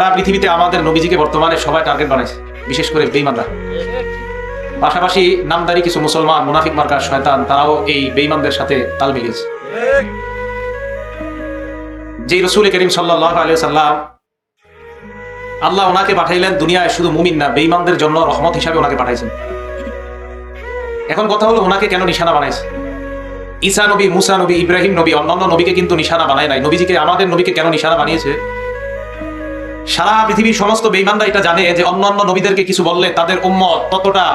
সারা পৃথিবীতে আমাদের নবীজিকে বর্তমানে সবাই টার্গেট বানাইছে, বিশেষ করে বেইমানরা পাশাপাশি নামদারি কিছু মুসলমান, মুনাফিক মার্কার শয়তান, তারাও এই বেইমানদের সাথে তাল মিলিয়েছে। যে রসুল করিম সাল্লাহ সাল্লাম আল্লাহ ওনাকে পাঠাইলেন, দুনিয়ায় শুধু মুমিন না বেইমানদের জন্য রহমত হিসাবে ওনাকে পাঠাইছেন। এখন কথা হলো, ওনাকে কেন নিশানা বানাইছে? ঈসা নবী, মুসা নবী, ইব্রাহিম নবী, অন্যান্য নবীকে কিন্তু নিশানা বানায় নাই। নবীজিকে, আমাদের নবীকে কেন নিশানা বানিয়েছে? সারা পৃথিবীর সমস্ত বেইমানরা এটা জানে যে অন্যান্য নবীদেরকে কিছু বললে তাদের উম্মত ততটা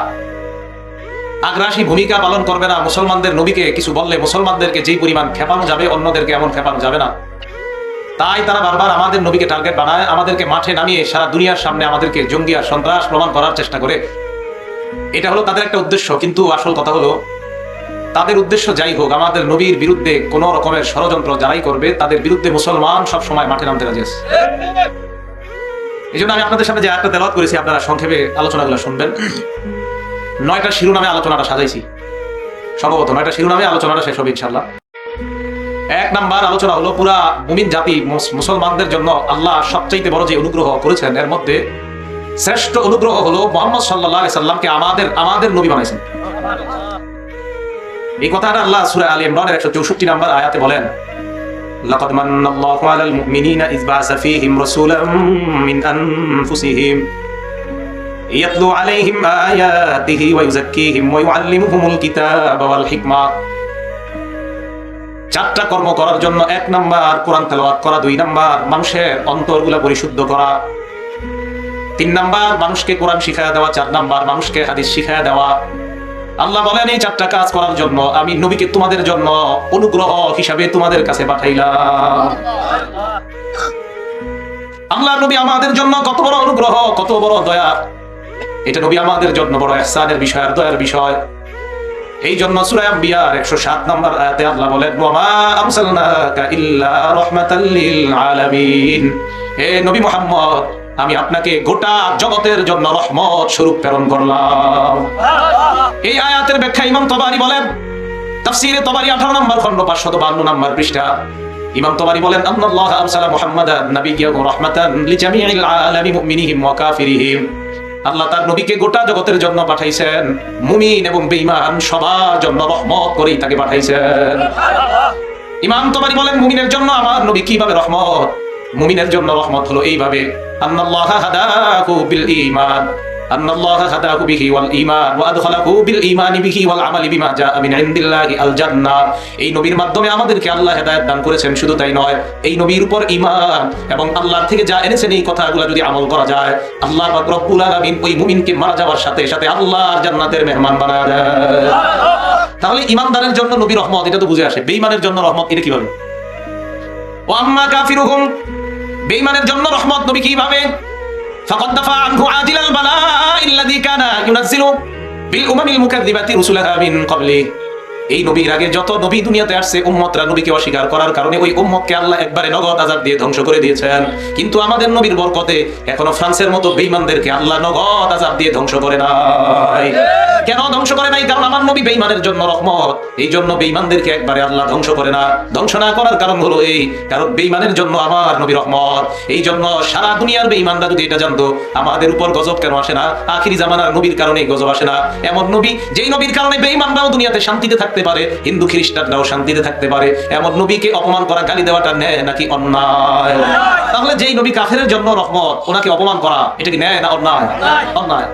আগ্রাসী ভূমিকা পালন করবে না। মুসলমানদের নবীকে কিছু বললে মুসলমানদেরকে যেই পরিমাণ খেপানো যাবে, অন্যদেরকে এমন খেপানো যাবে না। তাই তারা বারবার আমাদের নবীকে টার্গেট বানায়, আমাদেরকে মাঠে নামিয়ে সারা দুনিয়ার সামনে আমাদেরকে জঙ্গি আর সন্ত্রাস প্রমাণ করার চেষ্টা করে। এটা হলো তাদের একটা উদ্দেশ্য, কিন্তু আসল কথা হলো, তাদের উদ্দেশ্য যাই হোক, আমাদের নবীর বিরুদ্ধে কোন রকমের ষড়যন্ত্র যারাই করবে, তাদের বিরুদ্ধে মুসলমান সব সময় মাঠে নামতে রাজি আছে। এই জন্য আমি আপনাদের সামনে যে একটা তেলাওয়াত করেছি, আপনারা সংক্ষেপে আলোচনাগুলো শুনবেন। নয়টা শিরোনামে আলোচনাটা সাজাইছি। সম্ভবত নয়টা শিরোনামে আলোচনাটা শেষ হবে ইনশাল্লাহ এক নাম্বার আলোচনা হলো, পুরা মুমিন জাতি মুসলমানদের জন্য আল্লাহ সবচাইতে বড় যে অনুগ্রহ করেছেন, এর মধ্যে শ্রেষ্ঠ অনুগ্রহ হলো মোহাম্মদ সাল্লাহ সাল্লামকে আমাদের আমাদের নবী বানাইছেন। এই কথাটা আল্লাহ সূরা আলী ইমরানের একশো চৌষট্টি নাম্বার আয়াতে বলেন আলাল মুমিনিনা ইয বা'সা ফীহিম রাসূলাম মিন আনফুসিহিম ইয়াতলু আলাইহিম আয়াতিহি ওয়া ইউযাক্কিহিম ওয়া ইউআল্লিমুহুমুল কিতাবা ওয়াল হিকমা চারটা কর্ম করার জন্য এক নাম্বার কোরআন তেলাওয়াত করা, দুই নাম্বার মানুষের অন্তরগুলা পরিশুদ্ধ করা, তিন নাম্বার মানুষকে কোরআন শিখায়া দেওয়া, চার নাম্বার মানুষকে হাদিস শিখায়া দেওয়া। আল্লাহ বলেন, এই চারটা কাজ করার জন্য আমি নবীকে তোমাদের জন্য অনুগ্রহ হিসাবে তোমাদের কাছে পাঠাইলাম। আল্লাহ নবী আমাদের জন্য কত বড় অনুগ্রহ, কত বড় দয়া। এটা নবী আমাদের জন্য বড় এহসানের বিষয় আর দয়ার বিষয়। এই জন্য সূরা আম্বিয়ার 107 নম্বর আয়াতে আল্লাহ বলেন ইল্লা রাহমাতাল আলামিন। হে নবী মুহাম্মদ আমি আপনাকে গোটা জগতের জন্য রহমত স্বরূপ প্রেরণ করলাম। এই আয়াতের ব্যাখ্যা ইমাম তবারি বলেন, তাফসিরে তবারি 18 নম্বর খণ্ড 552 নম্বর পৃষ্ঠা। ইমাম তবারি বলেন আল্লাহ আরসালা মুহাম্মাদান নাবিয়্যাহু রাহমাতান লিজামিইল আলামি মুমিনিহিম ওয়া আল্লাহ তার নবীকে গোটা জগতের জন্য পাঠাইছেন। মুমিন এবং বেঈমান সবার জন্য রহমত করেই তাকে পাঠাইছেন। ইমাম তবারি বলেন, মুমিনের জন্য আমার নবী কীভাবে রহমত মুমিনের জন্য রহমত হলো এইভাবে এই নবীর মাধ্যমে আল্লাহ দান করেছেন, শুধু তাই নয়, এই নবীর উপর এবং আল্লাহর থেকে যা এনেছেন এই যদি আমল করা যায়, আল্লাহ যাওয়ার সাথে সাথে তাহলে ইমানদারের জন্য নবী রহমত, এটা তো বুঝে আসে, বেঈমানের জন্য রহমত, এটা কীভাবে? ও আম্মা কাফিরুহুম বেঈমানের জন্য রহমত নবী কীভাবে? ফাকাদ দাফা আনহু আজিলাল বালা ইল্লাযী কানা ইউনাজ্জিলু বিল উমামিল মুকাজ্জিবাতি রুসুলাহা মিন ক্বাবলিহি এই নবীর আগে যত নবী দুনিয়াতে আসছে, উম্মতরা নবীকে অস্বীকার করার কারণে ওই উম্মতকে আল্লাহ একবারে নগদ আজাব দিয়ে ধ্বংস করে দিয়েছেন। কিন্তু আমাদের নবীর বরকতে এখনও ফ্রান্সের মতো বেঈমানদেরকে আল্লাহ নগদ আজাব দিয়ে ধ্বংস করে নাই। কেন ধ্বংস করে নাই? কারণ আমার নবী বেঈমানের জন্য রহমত। এই জন্য বেঈমানদেরকে একবারে আল্লাহ ধ্বংস করে না। ধ্বংস না করার কারণ হলো এই, কারণ বেঈমানের জন্য আমার নবী রহমত। এই জন্য সারা দুনিয়ার বেঈমানরা যদি এটা জানতো, আমাদের উপর গজব কেন আসে না? আখিরি জামানার নবীর কারণে গজব আসে না। এমন নবী, যেই নবীর কারণে বেঈমানরাও দুনিয়াতে শান্তিতে থাকতে পারে, হিন্দু খ্রিস্টানরাও শান্তিতে থাকতে পারে। এমন নবীকে অপমান করা, গালি দেওয়াটা ন্যায় নাকি অন্যায়? তাহলে যেই নবী কাফেরের জন্য রহমত, ওনাকে অপমান করা, এটা কি ন্যায় না অন্যায়? অন্যায়।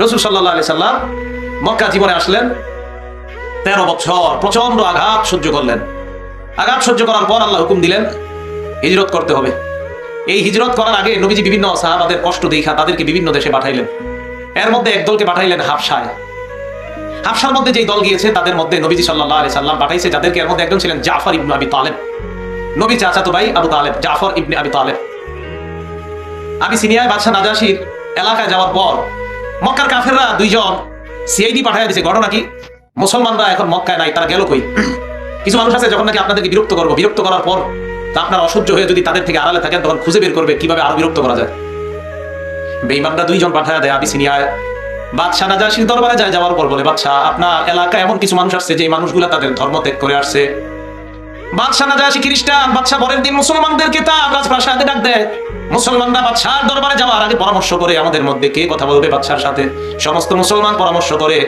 রসুল সাল্লাহ আলি সাল্লাম মক্কা জীবনে আসলেন, তেরো বছর প্রচণ্ড আঘাত সহ্য করলেন। আঘাত সহ্য করার পর আল্লাহ হুকুম দিলেন, হিজরত করতে হবে। এই হিজরত করার আগে নবীজি বিভিন্ন সাহাবাদের কষ্ট দেখা, তাদেরকে বিভিন্ন দেশে পাঠাইলেন। এর মধ্যে একদলকে পাঠাইলেন হাফসায়। হাফসার মধ্যে যেই দল গিয়েছে, তাদের মধ্যে নবীজি সাল্লাহ আলি সাল্লাম পাঠাইছে, যাদেরকে এর মধ্যে একজন ছিলেন জাফর ইবনু আবি তালেব। নবী চাচাতো ভাই আবু তালেব, জাফর ইবনে আবি তালেব। আমি সিনিয়ায় বাদশাহ নাজাসির এলাকায় যাওয়ার পর, মক্কার কাফেররা দুইজন সিআইডি পাঠাইয়া দিছে। ঘটনা কি? মুসলমানরা এখন মক্কায় নাই, তারা গেল কই? কিছু মানুষ আছে যখন নাকি আপনাদেরকে বিরক্ত করব। বিরক্ত করার পর তা আপনার অসহ্য হয়ে যদি তাদের থেকে আড়ালে থাকেন, তখন খুঁজে বের করবে কীভাবে আরও বিরক্ত করা যায়। বেইমানরা দুইজন পাঠায় দেয় আবিসিনিয়ায় বাদশাহ নাজাসির দরবারে যায় যাওয়ার পর বলে বাদশাহ আপনার এলাকায় এমন কিছু মানুষ আসছে যে মানুষগুলা তাদের ধর্ম ত্যাগ করে আসছে। বাদশাহ যায় খ্রিস্টান বাদশাহ পরের দিন মুসলমানদের কিতাব রাজপ্রাসাদে ডাক দেয়। মুসলমানরা বাদশার দরবারে যাওয়ার আগে পরামর্শ করে আমাদের মধ্যে কে কথা বলবে সাথে। সমস্ত মুসলমান পরামর্শ করে,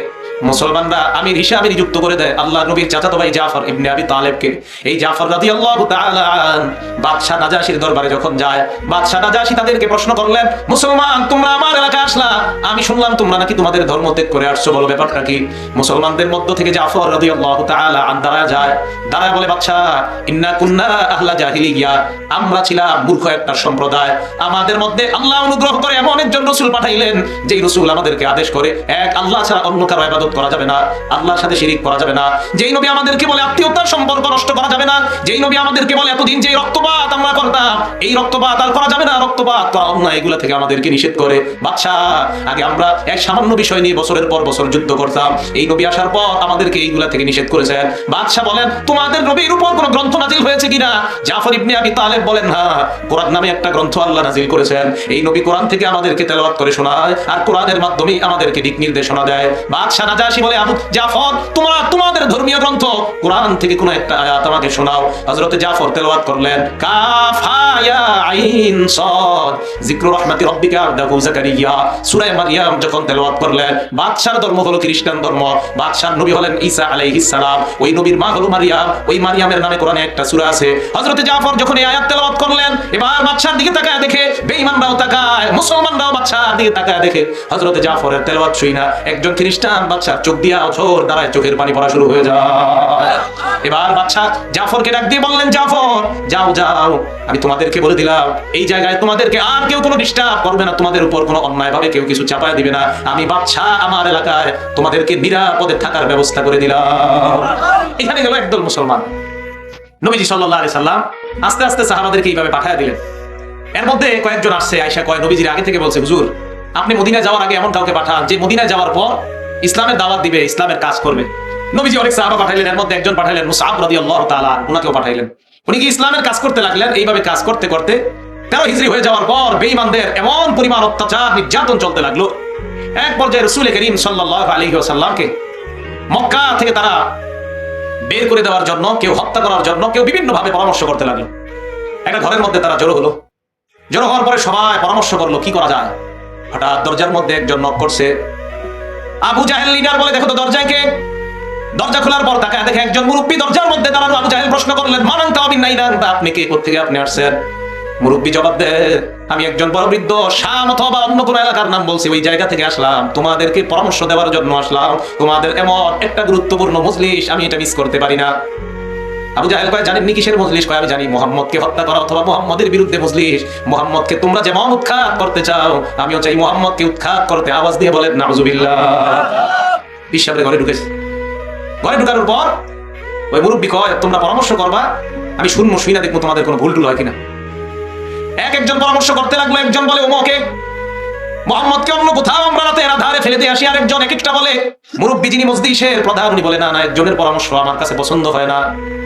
মুসলমানরা আমির হিসাবে নিযুক্ত করে দেয় আল্লাহ নবীর চাচাতো ভাই জাফর ইবনে আবি তালেবকে। এই জাফর রাদিয়াল্লাহু তাআলা আন, বাদশা নাজাশির দরবারে যখন যায়, বাদশা নাজাশি তাদেরকে প্রশ্ন করলেন, মুসলমান, তোমরা আমার আসলা, আমি শুনলাম তোমরা নাকি তোমাদের ধর্ম ত্যাগ করে আসছো। বলো, ব্যাপারটা কি? মুসলমানদের মধ্য থেকে জাফর রাদিয়াল্লাহু তাআলা আন দাঁড়ায় যায়। দাঁড়ায় বলে, বাদশা, ইন্না কুন্না আহলা জাহিলিয়া। আমরা ছিলাম মূর্খ একটা সম্প্রদায়। আমাদের মধ্যে আল্লাহ অনুগ্রহ করে এমন একজন রসুল পাঠাইলেন, যেই রসুল আমাদেরকে আদেশ করে, এক, আল্লাহ ছাড়া অন্য কারও ইবাদত করা যাবে না। আল্লাহর সাথে শিরিক করা যাবে না। যেই নবী আমাদেরকে বলে, আত্মীয়তার সম্পর্ক নষ্ট করা যাবে না। যেই নবী আমাদেরকে বলে, এতদিন যেই রক্তপাত আমরা করতাম, এই রক্তপাত আর করা যাবে না। রক্তপাত করা অন্যায় এগুলা থেকে আমাদেরকে নিষেধ করে। বাচ্চা আগে আমরা এক সামান্য বিষয় নিয়ে বছরের পর বছর যুদ্ধ করতাম। এই নবী আসার পর আমাদেরকে এইগুলা থেকে নিষেধ করেছেন। বাদশাহ বলেন, তোমাদের নবীর উপর কোন গ্রন্থ নাজিল হয়েছে কিনা জাফর ইবনে আবি তালেব বলেন হ্যাঁ কোরআন নামে একটা গ্রন্থ আল্লাহ নাজিল করেছেন। এই নবী কোরআন থেকে আমাদেরকে তেলাওয়াত করে শোনায় আর কোরআনের মাধ্যমে আমাদেরকে দিক নির্দেশনা দেয়। বাদশাহ নাজাশি বলে, আবু জাফর, তোমরা তোমাদের ধর্মীয় গ্রন্থ কোরআন থেকে কোন একটা আয়াত আমাকে শোনাও। হযরত জাফর তেলাওয়াত করলেন, কাফ ইয়া আইন সাদ, যিকরু রাহমাতি রাব্বিকা আবদাহু জাকারিয়া। সূরা মারইয়াম যখন তেলাওয়াত করলেন, বাদশার ধর্ম হলো খ্রিস্টান ধর্ম। বাদশার নবী হলেন ঈসা আলাইহিস সালাম। ওই নবীর মা হলো মারিয়াম। ওই মারিয়ামের নামে কোরআনে একটা সূরা আছে। হযরত জাফর যখন এই আয়াত তেলাওয়াত করলেন, এবার বাদশার দিকে তাকায় দেখে, বেঈমানরাও তাকায়, মুসলমানরাও বাদশার দিকে তাকায় দেখে। হযরত জাফরের তেলাওয়াত শুই না। একজন খ্রিস্টান বাদশার চোখ দিয়া অঝোর দাঁড়ায় চোখের পানি পড়া শুরু হয়ে যায়। এবার বাদশা জাফরকে ডাক দিয়ে বললেন, জাফর, যাও যাও। আমি তোমাদেরকে বলে দিলাম, এই জায়গায় তোমাদেরকে আর কেউ কোনো ডিস্টার্ব করবে না। তোমাদের উপর কোনো অন্যায় ভাবে কেউ কিছু চাপায় দিবে না। আমি বাদশা আমার এলাকায় তোমাদেরকে নিরাপদে থাকার ব্যবস্থা করে দিলাম। এখানে গেল একদল মুসলমান। নবীজি সাল্লাল্লাহু আলাইহি সাল্লাম আস্তে আস্তে সাহাবাদেরকে এইভাবে পাঠায় দিলেন। এর মধ্যে কয়েকজন আসছে আয়সা কয়, নবীজির আগে থেকে বলছে, হুজুর, আপনি মদিনায় যাওয়ার আগে এমন কাউকে পাঠান যে মদিনায় যাওয়ার পর ইসলামের দাওয়াত দিবে, ইসলামের কাজ করবে। নবীজি অনেক সাহাবা পাঠাইলেন, এর মধ্যে একজন পাঠাইলেন মুসাব রাদিয়াল্লাহু তাআলা উনাকেও পাঠাইলেন। উনি কি ইসলামের কাজ করতে লাগলেন? এইভাবে কাজ করতে করতে তেরো হিজরি হয়ে যাওয়ার পর বেঈমানদের এমন পরিমাণ অত্যাচার নির্যাতন চলতে লাগল। এক পর্যায়ে রসুল করিম সাল্লাল্লাহু আলাইহি ওয়াসাল্লামকে মক্কা থেকে তারা বের করে দেওয়ার জন্য, কেউ হত্যা করার জন্য, কেউ বিভিন্ন ভাবে পরামর্শ করতে লাগল। একটা ঘরের মধ্যে তারা জড়ো হলো। জড়ো হওয়ার পরে সবাই পরামর্শ করল, কি করা যায়? হঠাৎ দরজার মধ্যে একজন নক করছে। আবু জাহেল লিডার বলে, দেখো তো দরজায় কে? দরজা খোলার পর তাকে দেখে একজন মুরব্বী দরজার মধ্যে দাঁড়ানো আবু জাহেল প্রশ্ন করলেন, মানান কাবিন নাই না আপনি কে? কোথেকে আপনি আসছেন? মুরব্বী জবাব দে। আমি একজন বড় বৃদ্ধ শাম অথবা অন্য কোনো এলাকার নাম বলছি, ওই জায়গা থেকে আসলাম। তোমাদেরকে পরামর্শ দেওয়ার জন্য আসলাম। তোমাদের এমন একটা গুরুত্বপূর্ণ মজলিস আমি এটা মিস করতে পারি না। আবু জাহেল কয় জানেন কিসের মজলিস? কয়, আমি জানি, মোহাম্মদকে হত্যা করা অথবা মোহাম্মদের বিরুদ্ধে মজলিস। মোহাম্মদকে তোমরা যেমন উৎখাত করতে চাও, আমিও চাই মোহাম্মদকে উৎখাত করতে। আওয়াজ দিয়ে বলেন, নাউজুবিল্লাহ। বিশ্বাসের ঘরে ঢুকেছে। ঘরে ঢুকানোর পর ওই মুরব্বী কয়, তোমরা পরামর্শ করবা, আমি শুনব শুই দেখব তোমাদের কোনো ভুল টুল হয় কিনা। একজন পরামর্শ করতে লাগল একজন বলে ওমকে মোহাম্মদকে অন্য কোথাও আমরা ফেলে দিয়ে আসি। আর একজন এক একটা বলে, মুরব্বী যিনি প্রধান, উনি বলে, না না, একজনের পরামর্শ আমার কাছে পছন্দ হয় না।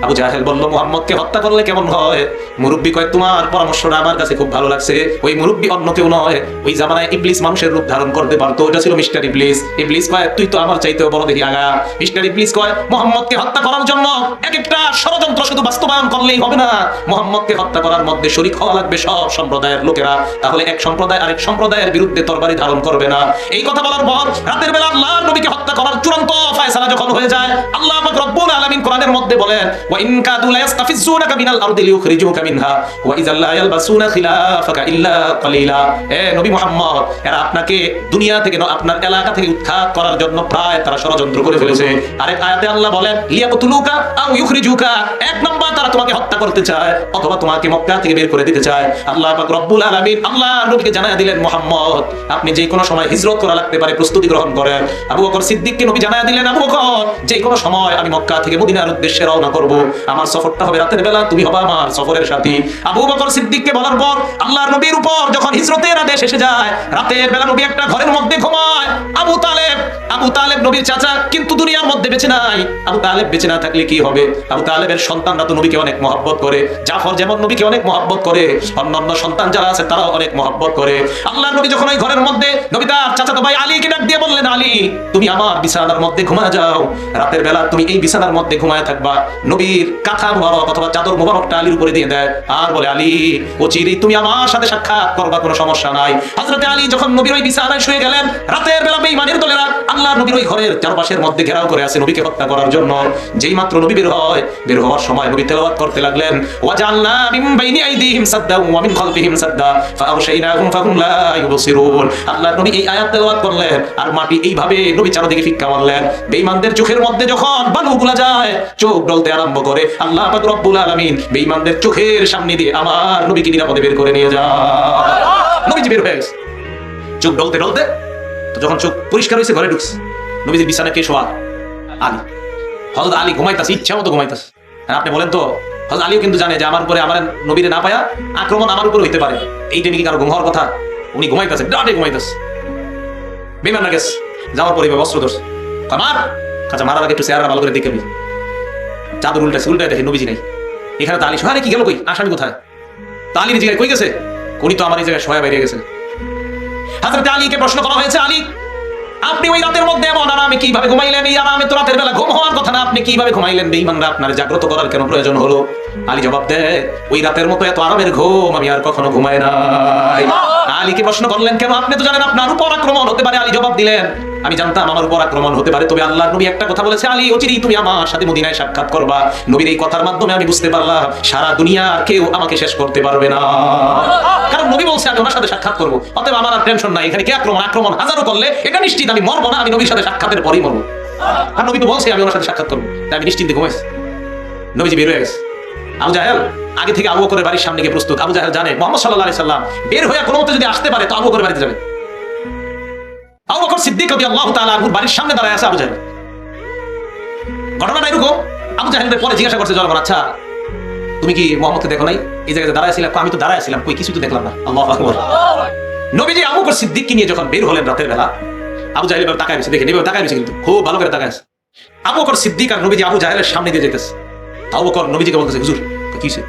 আবু জাহেল বলল, মোহাম্মদকে হত্যা করলে কেমন হয়? মুরব্বী তোমার পরামর্শটা আমার কাছে খুব ভালো লাগছে। ওই মুরব্বী অন্য কেউ নয়। ওই জামানায় ইবলিস মানুষের রূপ ধারণ করতে পারতো। ওটা ছিল মিস্টার ইবলিস। ইবলিস কয়, তুই তো আমার চাইতেও বড় দেখি আগা। মিস্টার ইবলিস কয়, মোহাম্মদকে হত্যা করার জন্য এক একটা ষড়যন্ত্র শুধু বাস্তবায়ন করলেই হবে না। মোহাম্মদকে হত্যা করার মধ্যে শরিক হওয়া লাগবে সব সম্প্রদায়ের লোকেরা। তাহলে এক সম্প্রদায় আরেক সম্প্রদায়ের বিরুদ্ধে তরবারি ধারণ করবে না। এই কথা বলার পর রাতের বেলা আল্লাহর নবীকে হত্যা করার চূড়ান্ত ফয়সালা যখন হয়ে যায়, আল্লাহ পাক রব্বুল আলামিন কোরআনের মধ্যে বলেন, ওয়া ইন কাদু লা ইয়াস্তাফিজুনাকা মিনাল আরদি লিইখরিজুকা মিনহা, ওয়া ইযা লা ইয়ালবাসুনা খিলাফাকা ইল্লা কালিলা। এ নবী মুহাম্মদ, এরা আপনাকে দুনিয়া থেকে ন- আপনার এলাকা থেকে উৎখাত করার জন্য প্রায় তারা ষড়যন্ত্র করে ফেলেছে। আরেক আয়াতে আল্লাহ বলেন, লিয়াকতুলুকা আও ইউখরিজুকা। এক নম্বর তারা তোমাকে হত্যা করতে চায়, অথবা তোমাকে মক্কা থেকে বের করে দিতে চায়। আল্লাহ পাক রব্বুল আলামিন আল্লাহ নবীকে জানায় দিলেন, মুহাম্মদ আপনি যে কোনো সময় হিজরত করা লাগতে পারে, প্রস্তুতি গ্রহণ করেন। আবু বকর সিদ্দিককে নবী জানায় দিলেন, আবু বকর, যে কোনো সময় আমি মক্কা থেকে মদিনার উদ্দেশ্যে রওনা করব। আমার সফরটা হবে রাতের বেলা, তুমি হবে আমার সফরের সাথী। আবু বকর সিদ্দিককে বলার পর আল্লাহর নবীর উপর যখন হিজরতের আদেশ এসে যায়। রাতের বেলা নবী একটা ঘরের মধ্যে ঘুমায়। আবু তালেব আবু তালেব নবীর চাচা কিন্তু দুনিয়ার মধ্যে বেঁচে নাই। আবু তালেব বেঁচে না থাকলে কি হবে? আবু তালেবের সন্তানরা তো নবীকে অনেক মহব্বত করে। জাফর যেমন নবীকে অনেক মহব্বত করে, অন্যান্য সন্তান যারা আছে তারাও অনেক মহব্বত করে। আল্লাহর নবী যখন ওই ঘরের মধ্যে, নবী তার চাচাতো ভাই আলীকে ডাক দিয়ে বললেন, আলী, তুমি আমার বিছানার মধ্যে ঘুমা যাও। রাতের বেলা তুমি এই বিছানার মধ্যে ঘুমায় থাকবা। নবীর কাঁথা মুবারক অথবা চাদর মুবারকটা আলীর উপরে দিয়ে দেয়। আর বলে, আলী ও চিরি তুমি আমার সাথে সাক্ষাৎ করবা, কোনো সমস্যা নাই। আলী যখন নবীর ওই বিছানায় শুয়ে গেলেন, রাতের বেলা বেঈমানের দলেরা নবীর ওই ঘরের চারপাশের মধ্যে ঘেরাও করে আছে নবীকে হত্যা করার জন্য। যেই মাত্র নবী বের হয়, বের হওয়ার সময় নবী তেলাওয়াত করতে লাগলেন ওয়াজআলনা মিন বাইনি আইদিহিম সাদ্দা ওয়া মিন খালফিহিম সাদ্দা ফাহুম লা ইউবসিরুন। নবী এই আয়াত তেলাওয়াত করলেন, আর মাটি নবী চারদিকে ফিক্কা মারলেন। বেঈমানদের চোখের মধ্যে যখন বালুগুলা যায়, চোখ ডলতে আরম্ভ করে, আল্লাহ পাক রব্বুল আলামিন, বেঈমানদের চোখের সামনে দিয়ে আমার নবীকে নিরাপদে বের করে নিয়ে যায় নবীজি বের হয়ে গেছে। চোখ ডলতে ডলতে তো যখন চোখ পরিষ্কার হয়েছে, ঘরে ঢুকছে। নবীজির বিছানা কে শোয়া আলী। হজরত আলী ঘুমাইতাছে ইচ্ছা মতো ঘুমাইতাছে আপনি বলেন তো হজরত আলীও কিন্তু জানে যে আমার উপরে আমার নবীরে না পায়া আক্রমণ আমার উপরে হইতে পারে। এই টাইমে কি কারও ঘুম হওয়ার কথা? উনি ঘুমাইতেছে ডাটে ঘুমাইতেছে। বেমান না গেছে, যাওয়ার পরে এভাবে অস্ত্র ধরছে আমার আচ্ছা মারার আগে একটু চেহারা ভালো করে দেখে চাদর উল্টা উল্টায় দেখে নবীজি নাই। এখানে তো আলী সোহারে কি গেল কই? আসামি কোথায়? তা আলীর জায়গায় কই গেছে? উনি তো আমার এই জায়গায় সহায় বেরিয়ে গেছে। হাজরত আলীকে প্রশ্ন করা হয়েছে, আলী, আপনি ওই রাতের মধ্যে এমন আরামে কীভাবে ঘুমাইলেন? এই আরামে তো রাতের বেলা ঘুম হওয়ার কথা না, আপনি কীভাবে ঘুমাইলেন? বেঈমানরা আপনার জাগ্রত করার কেন প্রয়োজন হলো? আলী জবাব দেয়, ওই রাতের মতো এত আরামের ঘুম আমি আর কখনো ঘুমাই না আলীকে প্রশ্ন করলেন কেন? আপনি তো জানেন আপনার উপর আক্রমণ হতে পারে, আলী জবাব দিলেন আমি জানতাম আমার উপর আক্রমণ হতে পারে, তবে আল্লাহ নবী একটা কথা বলেছে, আলী, অচিরেই তুমি আমার সাথে মদিনায় সাক্ষাৎ করবা। নবীর এই কথার মাধ্যমে আমি বুঝতে পারলাম, সারা দুনিয়ার কেউ আমাকে শেষ করতে পারবে না। কারণ নবী বলছে, আমি ওনার সাথে সাক্ষাৎ করব, অতএব আমার আর টেনশন নাই, এখানে কে আক্রমণ? আক্রমণ হাজারো করলে, এটা নিশ্চিত আমি মরবো না, আমি নবীর সাথে সাক্ষাতের পরেই মরবো। আর নবী তো বলছে, আমি ওনার সাথে সাক্ষাৎ করব। তাই আমি নিশ্চিন্তে ঘুমাইছি। নবীজি বের হয়ে গেছে। আবু জাহেল আগে থেকে আবু করে বাড়ির সামনে গিয়ে প্রস্তুত। আবু জাহেল জানে, মোহাম্মদ সাল্লাহ সাল্লাম বের হয়ে কোনো মতে যদি আসতে পারে, তো আবু করে বাড়িতে যাবে। আবু সিদ্দিক রাদিয়াল্লাহু তাআলা আনহুর বাড়ির সামনে দাঁড়ায় আছে আবু জাহেল। ঘটনাটা এরকম। আবু জাহেলের পরে জিজ্ঞাসা করছে জনগণ আচ্ছা তুমি কি মোহাম্মদকে দেখো নাই? এই জায়গায় দাঁড়ায় ছিলাম আমি তো দাঁড়ায় ছিলাম কই কিছু তো দেখলাম না। আল্লাহু আকবার। নবীজি আবু বকর নিয়ে যখন বের হলেন রাতের বেলা, আবু জাহেল এভাবে তাকায় দেখেন, এভাবে তাকায় কিন্তু খুব ভালো করে তাকায় আছে। বকর সিদ্দিক আর নবীজি আবু জাহেলের সামনে দিয়ে যেতেছে আবু বকর নবীজিকে বলতেছে, হুজুর কি হইছে?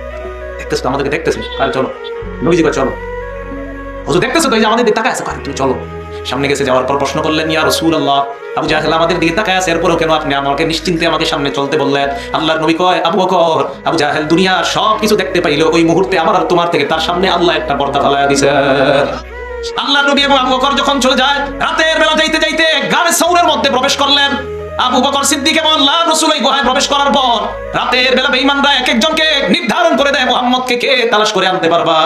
দেখতেছ তো আমাদেরকে দেখতেছে কাল চলো। নবীজি চলো। হুজুর, দেখতেছো তো, এই যে আমাদের তাকায় আছে তুমি চলো। সামনে গেছে যাওয়ার পর প্রশ্ন করলেন, ইয়া রাসূলুল্লাহ, আবু জাহেল, আমাদের দিকে তাকায় আছে, এরপরও কেন আপনি আমাকে নিশ্চিন্তে আমাকে সামনে চলতে বললেন? আল্লাহর নবী কয়, আবু বকর, আবু জাহেল দুনিয়া সব কিছু দেখতে পাইলো, ওই মুহূর্তে আমার আর তোমার থেকে তার সামনে আল্লাহ একটা পর্দা ফালায়া দিছে। আল্লাহ নবী এবং আবু বকর যখন চলে যায়, রাতের বেলা যাইতে যাইতে গাড়ে সৌরের মধ্যে প্রবেশ করলেন। আবু বকর সিদ্দিক এবং আল্লাহ রসুল এই গুহায় প্রবেশ করার পর রাতের বেলা বেঈমানরা এক একজনকে নির্ধারণ করে দেয় মোহাম্মদকে, কে তালাশ করে আনতে পারবা?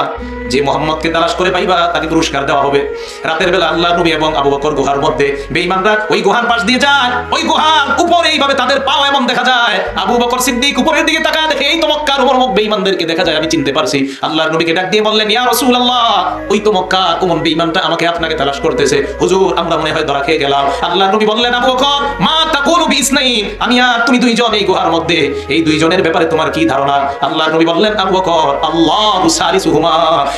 যে মোহাম্মদকে তালাশ করে পাইবা, তাকে পুরস্কার দেওয়া হবে। রাতের বেলা আল্লাহ, নবী এবং আবু বকর গুহার মধ্যে বেঈমানরা ওই গুহার পাশ দিয়ে যায়। ওই গুহার উপরে এইভাবে তাদের পাও এমন দেখা যায়। আবু বকর সিদ্দিক উপরের দিকে তাকায়, দেখে এই তো মক্কার উপর মুখ বেঈমানদেরকে দেখা যায়, আমি চিনতে পারছি। আল্লাহর নবীকে ডাক দিয়ে বললেন, ইয়া রাসূলুল্লাহ, ওই তো মক্কা কোমন বেঈমানটা আমাকে আপনাকে তালাশ করতেছে। হুজুর, আমরা মনে হয় ধরা খেয়ে গেলাম। আল্লাহর নবী বললেন, আবু বকর, মা তাকুলু বিইসনাইন, আমি আর, তুমি দুইজন এই গুহার মধ্যে। এই দুইজনের ব্যাপারে তোমার কি ধারণা? আল্লাহর নবী বললেন, আবু বকর, আল্লাহু সালিসুহুমা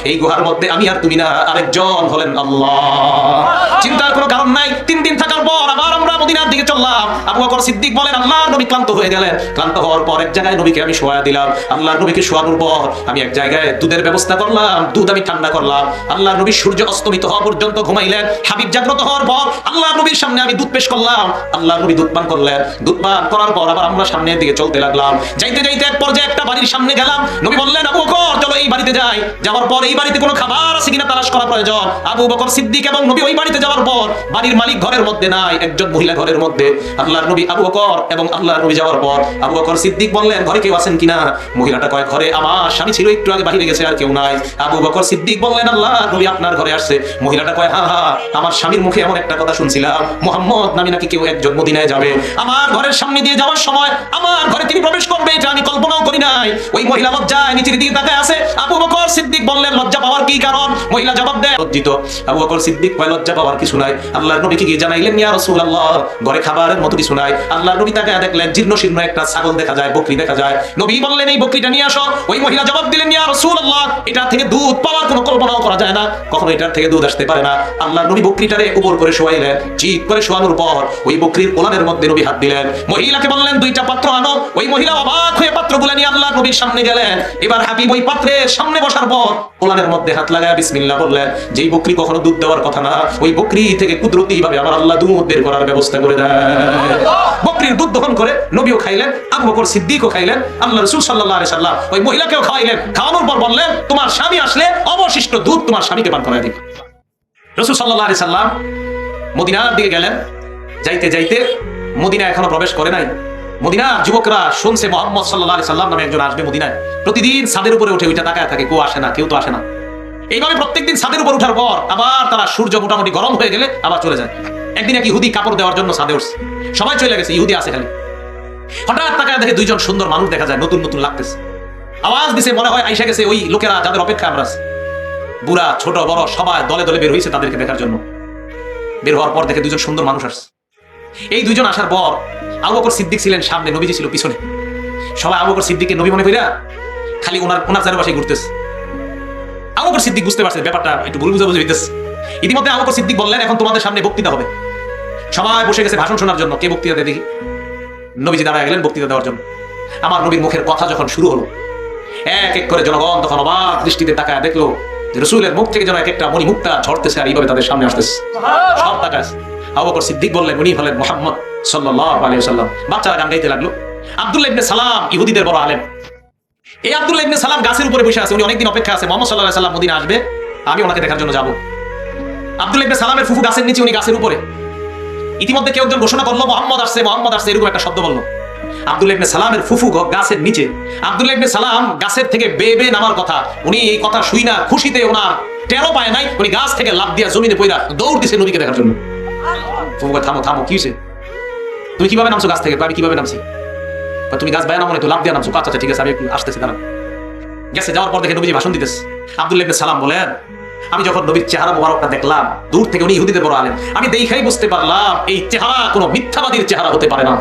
এই গুহার মধ্যে আমি আর তুমি না, আরেকজন হলেন আল্লাহ। চিন্তার কোনো কারণ নাই। তিন দিন থাকার পর আবার আমরা মদিনার দিকে চললাম। আবু বকর সিদ্দিক বলেন আল্লাহর নবী ক্লান্ত হয়ে গেলেন। ক্লান্ত হওয়ার পর এক জায়গায় নবীকে আমি শোয়া দিলাম। আল্লাহর নবীকে শোয়ানোর পর আমি এক জায়গায় দুধের ব্যবস্থা করলাম, দুধ আমি ঠান্ডা করলাম। আল্লাহর নবী সূর্য অস্তমিত হওয়া পর্যন্ত ঘুমাইলেন। হাবিব জাগ্রত হওয়ার পর আল্লাহর নবীর সামনে আমি দুধ পেশ করলাম। আল্লাহর নবী দুধ পান করলেন। দুধ পান করার পর আবার আমরা সামনের দিকে চলতে লাগলাম। যাইতে যাইতে এক পর্যায়ে একটা বাড়ির সামনে গেলাম। নবী বললেন, আবু বকর, চলো এই বাড়িতে যাই। যাওয়ার পর এই বাড়িতে কোনো খাবার আছে কিনা তালাশ করা প্রয়োজন। আবু বকর সিদ্দিক এবং নবী ওই বাড়িতে যাওয়ার পর বাড়ির মালিক ঘরের মধ্যে নাই, একজন মহিলা ঘরের মধ্যে। আল্লাহর নবী আবু বকর এবং আল্লাহর নবী যাওয়ার পর আবু বকর সিদ্দিক বললেন, ঘরে কেউ আছেন কিনা? মহিলাটা কয়, ঘরে আমার স্বামী ছিল, একটু আগে বাহিরে গেছে, আর কেউ নাই। আবু বকর সিদ্দিক বললেন, আল্লাহ, নবী আপনার ঘরে আসছে। মহিলাটা কয় আমার স্বামীর মুখে এমন একটা কথা শুনছিলাম। মোহাম্মদ নামে নাকি কেউ একজন মদিনায় যাবে। আমার ঘরের সামনে দিয়ে যাওয়ার সময় আমার ঘরে তিনি প্রবেশ করবে, এটা আমি কল্পনাও করি নাই। ওই মহিলা নিচের দিকে আবু বকর সিদ্দিক বললেন, লজ্জা পাওয়ার কি কারণ? মহিলা জবাব দেয়, লজ্জিত। আবু বকর সিদ্দিক কয়, লজ্জা পাওয়ার আল্লাহর নবীকে গিয়ে জানাইলেন, ইয়া রাসূলুল্লাহ। ঘরে খাবারের মতো আল্লাহর নবী দেখলেন, জীর্ণ শীর্ণ একটা ছাগল দেখা যায়, বকরি দেখা যায়। নবী বললেন, এই বকরিটা নিয়ে আসো। ওই মহিলা জবাব দিলেন, ইয়া রাসূলুল্লাহ, এটা থেকে দুধ পাওয়ার কোনো কল্পনাও করা যায় না। কখনো এটার থেকে দুধ আসতে পারে না। আল্লাহর নবী বকরিটারে উপর করে শোয়াইলেন, চিৎ করে শোয়ানোর পর ওই বকরির ওলানের মধ্যে নবী হাত দিলেন। মহিলাকে বললেন, দুইটা পাত্র আনো। ওই মহিলা অবাক হয়ে পাত্রগুলো নিয়ে আল্লাহর নবীর সামনে গেলেন। এবার হাবিব ওই পাত্রের সামনে বসার পর ওলানের মধ্যে হাত লাগায়, বিসমিল্লাহ বললেন যেই বকরি কখনো দুধ দেওয়ার কথা না, ওই বকরি থেকে কুদরতি ভাবে আমার আল্লাহ দুধ বের করার ব্যবস্থা করে দেয়। বকরির দুধ দহন করে নবীও খাইলেন আবু বকর সিদ্দিকও খাইলেন আল্লাহ রসুল সাল্লাহ আলি সাল্লাম ওই মহিলাকেও খাওয়াইলেন। খাওয়ানোর পর বললেন, তোমার স্বামী আসলে অবশিষ্ট দুধ তোমার স্বামীকে পান করাই দিবে। রসুল সাল্লাহ আলি সাল্লাম মদিনার দিকে গেলেন। যাইতে যাইতে মদিনা এখনও প্রবেশ করে নাই। মদিনা যুবকরা শুনছে মোহাম্মদ সাল্লাহ সাল্লাম নামে একজন আসবে মদিনায়। প্রতিদিন ছাদের উপরে উঠে ওইটা তাকায় থাকে, কেউ আসে না, কেউ তো আসে না। এইভাবে প্রত্যেকদিন ছাদের উপর উঠার পর আবার তারা সূর্য মোটামুটি গরম হয়ে গেলে আবার চলে যায়। একদিন এক ইহুদি কাপড় দেওয়ার জন্য ছাদে উঠছে। সবাই চলে গেছে, ইহুদি আছে খালি। হঠাৎ তাকায় দেখে দুইজন সুন্দর মানুষ দেখা যায়, নতুন নতুন লাগতেছে। আওয়াজ দিছে, মনে হয় আইসা গেছে, ওই লোকেরা যাদের অপেক্ষা আমরা বুড়া, ছোট, বড়, সবাই দলে দলে বের হয়েছে তাদেরকে দেখার জন্য। বের হওয়ার পর দেখে দুজন সুন্দর মানুষ আসছে। এই দুজন আসার পর আবু বকর সিদ্দিক ছিলেন সামনে, নবীজি ছিল পিছনে। সবাই আবু বকর সিদ্দিককে নবী মনে কইরা খালি ওনার ওনার চারপাশে ঘুরতেছে। আবু বকর সিদ্দিক বুঝতে পারছে, ব্যাপারটা একটু ভুল বুঝাবুঝি হইতেছে। ইতিমধ্যে আবু বকর সিদ্দিক বললেন, এখন তোমাদের সামনে বক্তৃতা হবে। সবাই বসে গেছে ভাষণ শোনার জন্য। কে বক্তৃতা দেয় দেখি? নবীজি দাঁড়ায় গেলেন বক্তৃতা দেওয়ার জন্য। আমার নবীর মুখের কথা যখন শুরু হলো, এক এক করে জনগণ তখন অবাক দৃষ্টিতে তাকায় দেখল রসুলের মুখ থেকে যেন এক একটা মণি মুক্তা ঝরতেছে আর এইভাবে তাদের সামনে আসতেছে। সব তাকায় আবু বকর সিদ্দিক বললেন, উনি হলেন মোহাম্মদ সাল্লাল্লাহু আলাইহি সাল্লাম বাচ্চারা গান গাইতে লাগল। আব্দুল্লাহ ইবনে সালাম ইহুদিদের বড় আলেম। এই আব্দুল্লাহ ইবনে সালাম গাছের উপরে বসে আছে, উনি অনেকদিন অপেক্ষা আছে। মোহাম্মদ আলাইহি সাল্লাম মদিনা আসবে, আমি ওনাকে দেখার জন্য যাব। আব্দুল্লাহ ইবনে সালামের ফুফু গাছের নিচে উনি গাছের উপরে। ইতিমধ্যে কেউ একজন ঘোষণা করল, মোহাম্মদ আসছে মোহাম্মদ আসছে, এরকম একটা শব্দ বলল। আব্দুল্লাহ ইবনে সালামের ফুফু গাছের নিচে। আব্দুল্লাহ ইবনে সালাম গাছের থেকে বে বে নামার কথা। উনি এই কথা শুই না, খুশিতে ওনার টেরো পায় নাই। উনি গাছ থেকে লাভ দিয়া জমিনে পইরা দৌড় দিছে নবীকে দেখার জন্য। ফুফু থামো থামো কি হয়েছে তুমি কীভাবে নামছো গাছ থেকে? আমি কীভাবে নামছি? তুমি গাছ বায়া নামো তো লাভ দিয়ে নামছো। আচ্ছা আচ্ছা, ঠিক আছে আমি একটু আসতেছি দাঁড়ান গেছে যাওয়ার পর দেখে নবীজি ভাষণ দিতেছে। আবদুল্লাহ সালাম বলেন আমি যখন নবীর চেহারা মোবারকটা দেখলাম দূর থেকে উনি ইহুদিদের বড় আলেন আমি দেখেই বুঝতে পারলাম এই চেহারা কোনো মিথ্যাবাদীর চেহারা হতে পারে না।